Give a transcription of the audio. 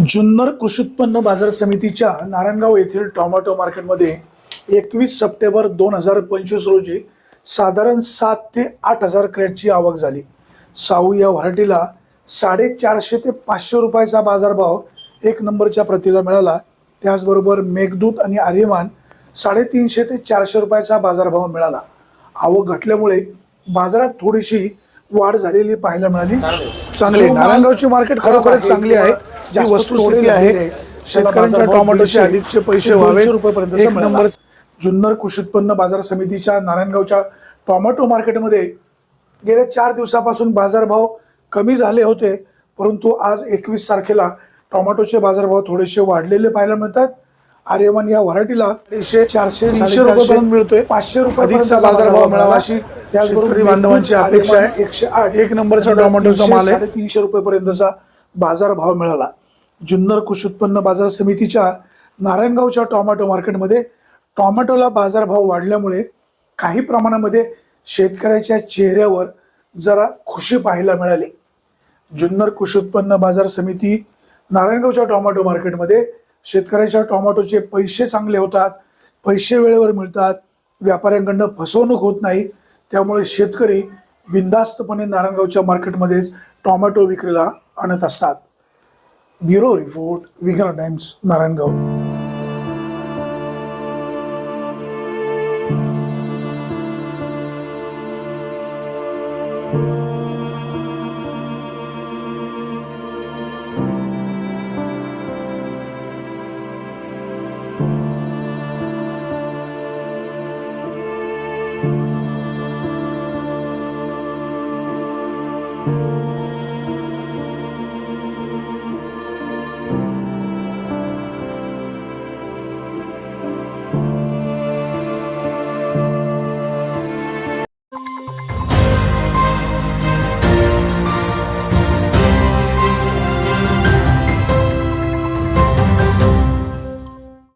जुन्नर कृषी उत्पन्न बाजार समितीच्या नारायणगाव येथील टोमॅटो मार्केटमध्ये एकवीस सप्टेंबर दोन हजार पंचवीस रोजी साधारण सात ते आठ हजार क्रेटची आवक झाली. साऊ या व्हरायटीला साडेचारशे ते पाचशे रुपयाचा बाजारभाव एक नंबरच्या प्रतीला मिळाला. त्याचबरोबर मेघदूत आणि आर्यमान साडेतीनशे ते चारशे रुपयाचा बाजारभाव मिळाला. आवक घटल्यामुळे बाजारात थोडीशी वाढ झालेली पाहायला मिळाली. चांगली. नारायणगावची मार्केट खरोखरच चांगली आहे. जी वस्तुस्थिती आहे शेतकऱ्यांच्या टोमॅटोचे अधिकचे पैसे व्हावे रुपयेपर्यंत एक नंबर जुन्नर कृषी उत्पन्न बाजार समितीच्या नारायणगावच्या टोमॅटो मार्केटमध्ये गेल्या चार दिवसापासून बाजारभाव कमी झाले होते परंतु आज एकवीस तारखेला टोमॅटोचे बाजारभाव थोडेसे वाढलेले पाहायला मिळतात. आर्यमान या व्हरायटीला चारशे रुपयापर्यंत मिळतोय. पाचशे रुपये अधिकचा बाजारभाव मिळावा अशी शेतकरी बांधवांची अपेक्षा आहे. एकशे आठ एक नंबरचा टोमॅटोचा माल आहे. तीनशे रुपयेपर्यंतचा बाजारभाव मिळाला. जुन्नर कृषी उत्पन्न बाजार समितीच्या नारायणगावच्या टोमॅटो मार्केटमध्ये टोमॅटोला बाजारभाव वाढल्यामुळे काही प्रमाणामध्ये शेतकऱ्याच्या चेहऱ्यावर जरा खुशी पाहायला मिळाली. जुन्नर कृषी उत्पन्न बाजार समिती नारायणगावच्या टोमॅटो मार्केटमध्ये शेतकऱ्याच्या टोमॅटोचे पैसे चांगले होतात पैसे वेळेवर मिळतात व्यापाऱ्यांकडनं फसवणूक होत नाही त्यामुळे शेतकरी बिंदास्तपणे नारायणगावच्या मार्केटमध्येच टोमॅटो विक्रीला आणत असतात. Bureau Report, Vikana Times, Narangao. thank